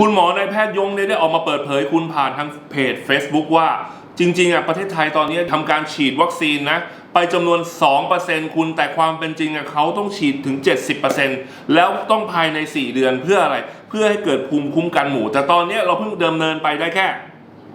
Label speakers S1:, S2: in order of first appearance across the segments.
S1: คุณหมอนายแพทย์ยงเนี่ยได้ออกมาเปิดเผยคุณผ่านทางเพจ Facebook ว่า จริง ๆอะประเทศไทยตอนนี้ทำการฉีดวัคซีนนะไปจำนวน 2%คุณแต่ความเป็นจริงอะเขาต้องฉีดถึง 70%แล้วต้องภายใน 4 เดือนเพื่ออะไร เพื่อให้เกิดภูมิคุ้มกันหมู่ แต่ตอนนี้เราเพิ่งดำเนินไปได้แค่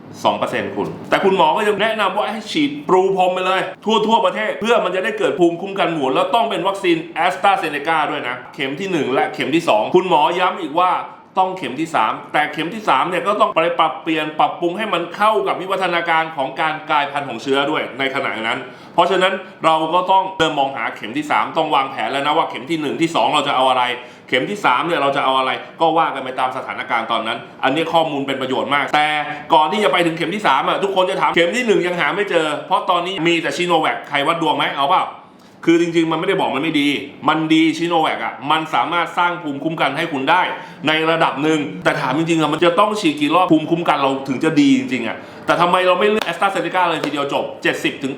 S1: 2%คุณ แต่คุณหมอก็ยังแนะนำว่าให้ฉีดปรูพรมไปเลย ทั่วทั่วประเทศเพื่อมันจะได้เกิดภูมิคุ้มกันหมู่แล้วต้องเป็นวัคซีนแอสตราเซเนกาด้วยนะ เข็มทีหนึ่1 และเข็มที่ 2 คุณหมอย้ำอีกว่า ต้องเข็มที่ 3 แต่เข็มที่3เนี่ยก็ต้องไปปรับเปลี่ยนปรับปรุงให้มันเข้ากับวิวัฒนาการของการกลายพันธุ์ของเชื้อด้วยในขณะนั้น เพราะฉะนั้นเราก็ต้องเริ่มมองหาเข็มที่ 3 ต้องวางแผนแล้วนะว่าเข็มที่ 1 ที่ 2 เราจะเอาอะไร เข็มที่3เนี่ยเราจะเอาอะไรก็ว่ากันไปตามสถานการณ์ตอนนั้น อันนี้ข้อมูลเป็นประโยชน์มาก แต่ก่อนที่จะไปถึงเข็มที่3อะทุกคนจะถามเข็มที่ 1 ยังหาไม่เจอ เพราะตอนนี้มีแต่ชิโนแวคใครวัดดวงไหมเอาเปล่า คือจริงๆ มันไม่ได้บอกมันไม่ดี มันดีชิโนแวกอะ มันสามารถสร้างภูมิคุ้มกันให้คุณได้ ในระดับหนึ่ง แต่ถามจริงๆอะมันจะต้องฉีดกี่รอบภูมิคุ้มกันเราถึงจะดีจริงๆอะ แต่ทำไมเราไม่เลือกแอสตราเซเนกาเลยทีเดียวจบ 70ถึง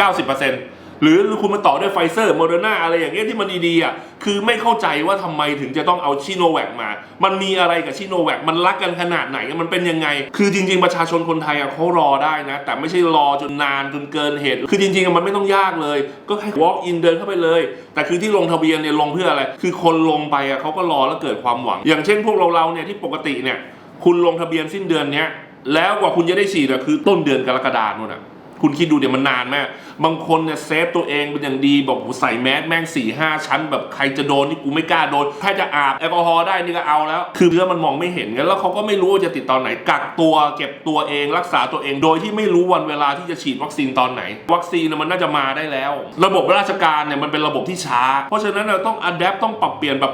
S1: 90% หรือคุณมาต่อด้วยไฟเซอร์โมเดอร์นาอะไรอย่างเงี้ยที่มันดีๆอะคือไม่เข้าใจว่าทำไมถึงจะต้องเอาชิโนแวคมา มันมีอะไรกับชิโนแวคมันรักกันขนาดไหนมันเป็นยังไง คือจริง ๆ ประชาชนคนไทยอะเขารอได้นะ แต่ไม่ใช่รอจนนานจนเกินเหตุ คือจริงๆมันไม่ต้องยากเลย ก็แค่ walk in เดินเข้าไปเลย แต่คือที่ลงทะเบียนเนี่ยลงเพื่ออะไร คือคนลงไปอะเขาก็รอแล้วเกิดความหวัง อย่างเช่นพวกเราเราเนี่ยที่ปกติเนี่ยคุณลงทะเบียนสิ้นเดือนเนี้ยแล้วกว่าคุณจะได้ฉีดอะคือต้นเดือนกรกฎาคมนู่นอะ คุณคิดดูเดี๋ยวมันนานมาก บางคนเนี่ยเซฟตัวเองเป็นอย่างดีบอกโหใส่แมสแม่งสี่ห้าชั้น แบบใครจะโดนนี่กูไม่กล้าโดนแค่จะอาบแอลกอฮอล์ได้นี่ก็เอาแล้ว คือเรื่อมันมองไม่เห็นกันแล้วเขาก็ไม่รู้ว่าจะติดตอนไหนกักตัวเก็บตัวเองรักษาตัวเองโดยที่ไม่รู้วันเวลาที่จะฉีดวัคซีนตอนไหน วัคซีนมันน่าจะมาได้แล้ว ระบบราชการเนี่ยมันเป็นระบบที่ช้า เพราะฉะนั้นเราต้องอัดแอปต้องปรับเปลี่ยนแบบ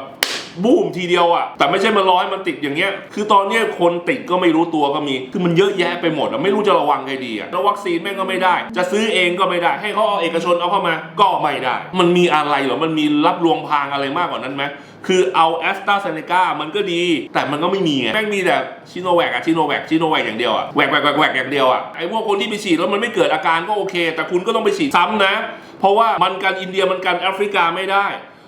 S1: บูมทีเดียวอะ แต่ไม่ใช่มาร้อยมันติดอย่างเงี้ย คือตอนเนี้ยคนติดก็ไม่รู้ตัวก็มี คือมันเยอะแยะไปหมดอะไม่รู้จะระวังไงดีอะแล้ววัคซีนแม่งก็ไม่ได้ จะซื้อเองก็ไม่ได้ ให้เขาเอาเอกชนเอาเข้ามา ก็ไม่ได้ มันมีอะไรเหรอ มันมีรับลวงพางอะไรมากกว่านั้นไหมคือเอาแอสตราเซเนกามันก็ดี แต่มันก็ไม่มีไงแม่งมีแต่ชิโนแวคอะชิโนแวคชิโนแวคอย่างเดียวอะแวกแวกแวกแวกอย่างเดียวอะไอ้พวกคนที่ไปฉีดแล้วมันไม่เกิดอาการก็โอเค แต่คุณก็ต้องไปฉีดซ้ำนะ เพราะว่ามันกันอินเดียมันกันแอฟริกาไม่ได้